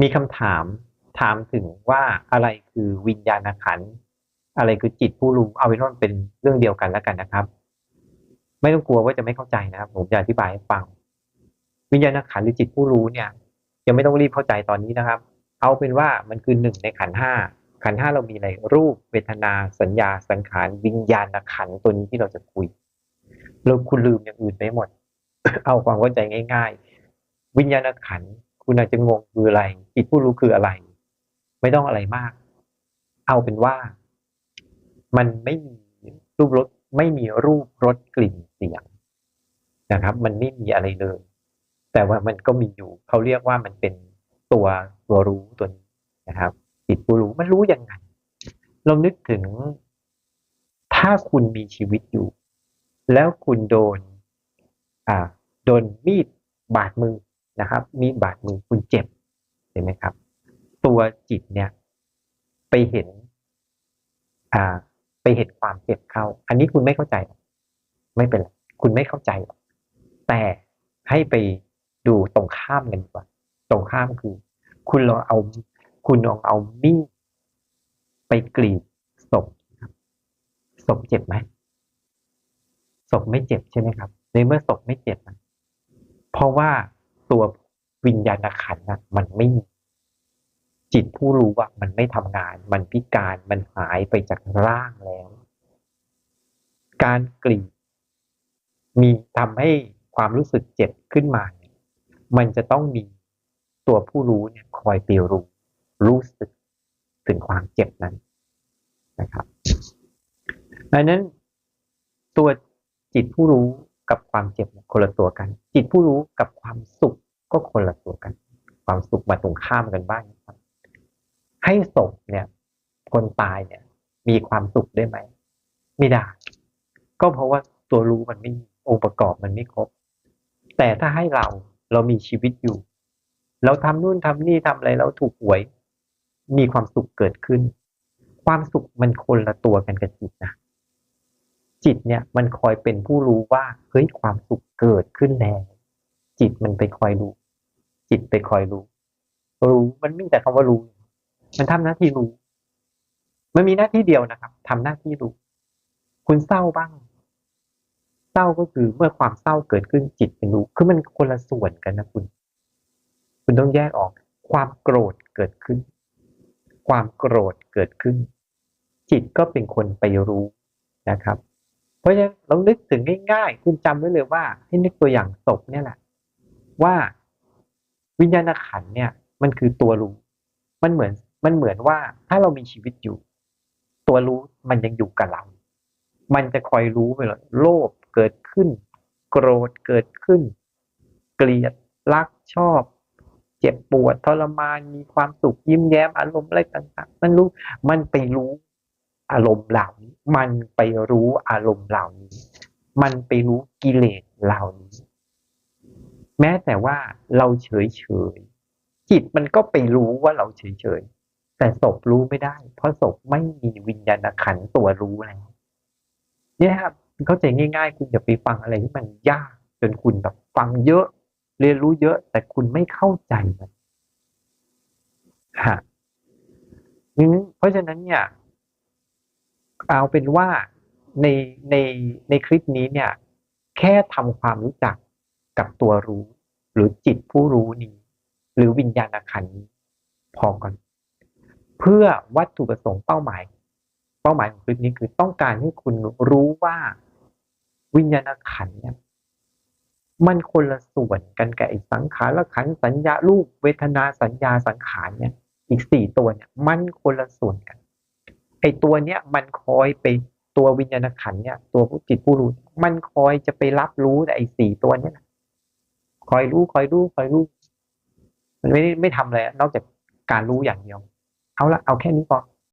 มีคำถามถามถึงว่าอะไรคือวิญญาณขันอะไรคือจิตผู้รู้เอาเป็นว่าเป็นเรื่องเดียวกันแล้วกันนะครับ ไม่ต้องกลัวว่าจะไม่เข้าใจนะครับ ผมจะอธิบายให้ฟัง วิญญาณขันหรือจิตผู้รู้เนี่ยยังไม่ต้องรีบเข้าใจตอนนี้นะครับ เอาเป็นว่ามันคือหนึ่งในขันห้าขันห้าเรามีอะไรรูปเวทนาสัญญาสังขารวิญญาณขันตัวนี้ที่เราจะคุยเราคุณลืมอย่างอื่นไปหมด เอาความเข้าใจง่าย ๆ วิญญาณขัน คุณอาจจะงงคืออะไรจิตผู้รู้คืออะไร ไม่ต้องอะไรมาก เอาเป็นว่า มันไม่มีรูปรสไม่มีรูปรสกลิ่นเสียงนะครับ มันไม่มีอะไรเลย แต่ว่ามันก็มีอยู่ เขาเรียกว่ามันเป็นตัวตัวรู้ตัวนี้นะครับ จิตผู้รู้มันรู้ยังไงเรานึกถึง ถ้าคุณมีชีวิตอยู่ แล้วคุณโดน อ่า โดนมีดบาดมือ นะครับ มีบาดมือคุณเจ็บเห็นไหมครับ ตัวจิตเนี่ยไปเห็นอ่าไปเห็นความเจ็บเข้า อันนี้คุณไม่เข้าใจ ไม่เป็นไรคุณไม่เข้าใจหรอกแต่ให้ไปดูตรงข้ามกันดีกว่า ตรงข้ามคือ คุณลองเอา คุณลองเอามีดไปกรีดศพศพเจ็บไหมศพไม่เจ็บใช่ไหมครับ ในเมื่อศพไม่เจ็บ เพราะว่า ตัววิญญาณขันธ์นะมันไม่มี จิตผู้รู้ว่ามันไม่ทำงาน มันพิการมันหายไปจากร่างแล้ว การกรีดมีทำให้ความรู้สึกเจ็บขึ้นมาเนี่ยมันจะต้องมีตัวผู้รู้เนี่ยคอยไปรู้รู้สึกถึงความเจ็บนั้นนะครับดังนั้นตัวจิตผู้รู้กับความเจ็บคนละตัวกัน จิตผู้รู้กับความสุขก็คนละตัวกัน ความสุขมาตรงข้ามกันบ้างครับ ให้ศพเนี่ย คนตายเนี่ย มีความสุขได้ไหมไม่ได้ ก็เพราะว่าตัวรู้มันไม่องค์ประกอบมันไม่ครบ แต่ถ้าให้เราเรามีชีวิตอยู่ เราทำนู่นทำนี่ทำอะไรแล้วถูกหวย มีความสุขเกิดขึ้น ความสุขมันคนละตัวกันกับจิตนะจิตเนี่ยมันคอยเป็นผู้รู้ว่าเฮ้ยความสุข เกิดขึ้นแล้วจิตมันไปคอยรู้ จิตไปคอยรู้ รู้มันมีแต่คำว่ารู้ มันทำหน้าที่รู้ มันมีหน้าที่เดียวนะครับทำหน้าที่รู้ คุณเศร้าบ้าง เศร้าก็คือเมื่อความเศร้าเกิดขึ้นจิตเป็นรู้ คือมันคนละส่วนกันนะคุณ คุณต้องแยกออก ความโกรธเกิดขึ้น ความโกรธเกิดขึ้น จิตก็เป็นคนไปรู้นะครับ เพราะฉะนั้นเรานึกถึงง่ายๆ คุณจำไว้เลยว่า ให้นึกตัวอย่างศพเนี่ยแหละ ว่าวิญญาณขันเนี่ย มันคือตัวรู้ มันเหมือนมันเหมือนว่าถ้าเรามีชีวิตอยู่ ตัวรู้มันยังอยู่กับเรา มันจะคอยรู้ไปเลยโลภเกิดขึ้น โกรธเกิดขึ้น เกลียดรักชอบ เจ็บปวดทรมานมีความสุขยิ้มแย้มอารมณ์อะไรต่างๆ มันรู้มันไปรู้ อารมณ์เหล่านี้ มันไปรู้อารมณ์เหล่านี้ มันไปรู้กิเลสเหล่านี้ แม้แต่ว่าเราเฉยเฉยจิตมันก็ไปรู้ว่าเราเฉยเฉยแต่ศพรู้ไม่ได้ เพราะศพไม่มีวิญญาณขันตัวรู้แล้วเนี่ยครับเข้าใจง่าย ๆ คุณอย่าไปฟังอะไรที่มันยากจนคุณแบบฟังเยอะ เรียนรู้เยอะ แต่คุณไม่เข้าใจมันฮะเพราะฉะนั้นเนี่ย เอาเป็นว่าในในในคลิปนี้เนี่ย แค่ทำความรู้จักกับตัวรู้ หรือจิตผู้รู้นี้ หรือวิญญาณขันธ์นี้พอก่อน เพื่อวัตถุประสงค์เป้าหมาย เป้าหมายของคลิปนี้คือต้องการให้คุณรู้ว่าวิญญาณขันธ์เนี่ยมันคนละส่วนกันกับไอ้สังขารขันธ์สัญญารูปเวทนาสัญญาสังขารเนี่ย อีกสี่ตัวเนี่ย มันคนละส่วนกัน ไอ้ตัวเนี้ยมันคอยไปตัววิญญาณขันเนี่ย ตัวผู้จิตผู้รู้ มันคอยจะไปรับรู้แต่ไอ้สี่ตัวเนี้ยคอยรู้คอยรู้คอยรู้ มันไม่ไม่ทำอะไรนอกจากการรู้อย่างเดียว เอาละเอาแค่นี้พอ